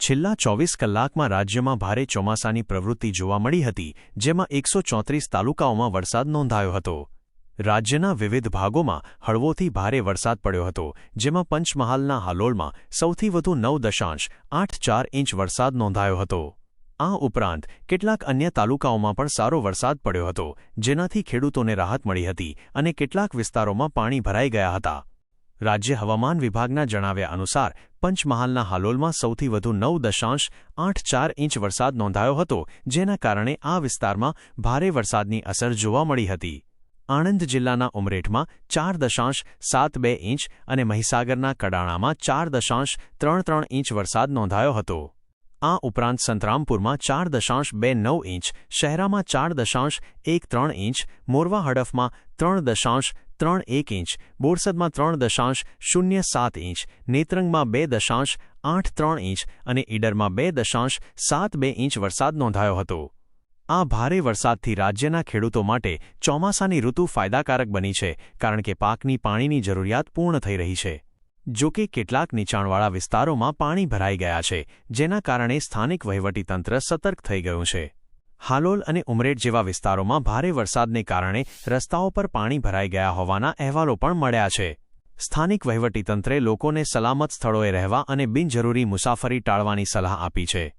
છેલ્લા ચોવીસ કલાકમાં રાજ્યમાં ભારે ચોમાસાની પ્રવૃત્તિ જોવા મળી હતી, જેમાં એકસો ચોત્રીસ તાલુકાઓમાં વરસાદ નોંધાયો હતો. રાજ્યના વિવિધ ભાગોમાં હળવોથી ભારે વરસાદ પડ્યો હતો, જેમાં પંચમહાલના હાલોલમાં સૌથી વધુ નવ દશાંશ આઠ ચાર ઇંચ વરસાદ નોંધાયો હતો. આ ઉપરાંત, કેટલાક અન્ય તાલુકાઓમાં પણ સારો વરસાદ પડ્યો હતો, જેનાથી ખેડૂતોને રાહત મળી હતી અને કેટલાક વિસ્તારોમાં પાણી ભરાઈ ગયા હતા. રાજ્ય હવામાન વિભાગના જણાવ્યા અનુસાર, પંચમહાલના હાલોલમાં સૌથી વધુ નવ દશાંશ આઠ ચાર ઇંચ વરસાદ નોંધાયો હતો, જેના કારણે આ વિસ્તારમાં ભારે વરસાદની અસર જોવા મળી હતી. આણંદ જિલ્લાના ઉમરેઠમાં ચાર દશાંશ સાત બે ઇંચ અને મહીસાગરના કડાણામાં ચાર દશાંશ ત્રણ ત્રણ ઇંચ વરસાદ નોંધાયો હતો. આ ઉપરાંત સંતરામપુરમાં ચાર દશાંશ બે નવ ઇંચ, શહેરામાં ચાર દશાંશ એક ત્રણ ઇંચ, મોરવા હડફમાં ત્રણ દશાંશ ત્રણ એક ઇંચ, બોરસદમાં ત્રણ દશાંશ શૂન્ય સાત ઇંચ, નેત્રંગમાં બે દશાંશ આઠ ત્રણ ઇંચ અને ઈડરમાં બે દશાંશ સાત બે ઇંચ વરસાદ નોંધાયો હતો. આ ભારે વરસાદથી રાજ્યના ખેડૂતો માટે ચોમાસાની ઋતુ ફાયદાકારક બની છે, કારણ કે પાકની પાણીની જરૂરિયાત પૂર્ણ થઈ રહી છે. જો કે કેટલાક નીચાણવાળા વિસ્તારોમાં પાણી ભરાઈ ગયા છે, જેના કારણે સ્થાનિક વહીવટીતંત્ર સતર્ક થઈ ગયું છે. હાલોલ અને ઉમરેઠ જેવા વિસ્તારોમાં ભારે વરસાદને કારણે રસ્તાઓ પર પાણી ભરાઈ ગયા હોવાના અહેવાલો પણ મળ્યા છે. સ્થાનિક વહીવટીતંત્રે લોકોને સલામત સ્થળોએ રહેવા અને બિનજરૂરી મુસાફરી ટાળવાની સલાહ આપી છે.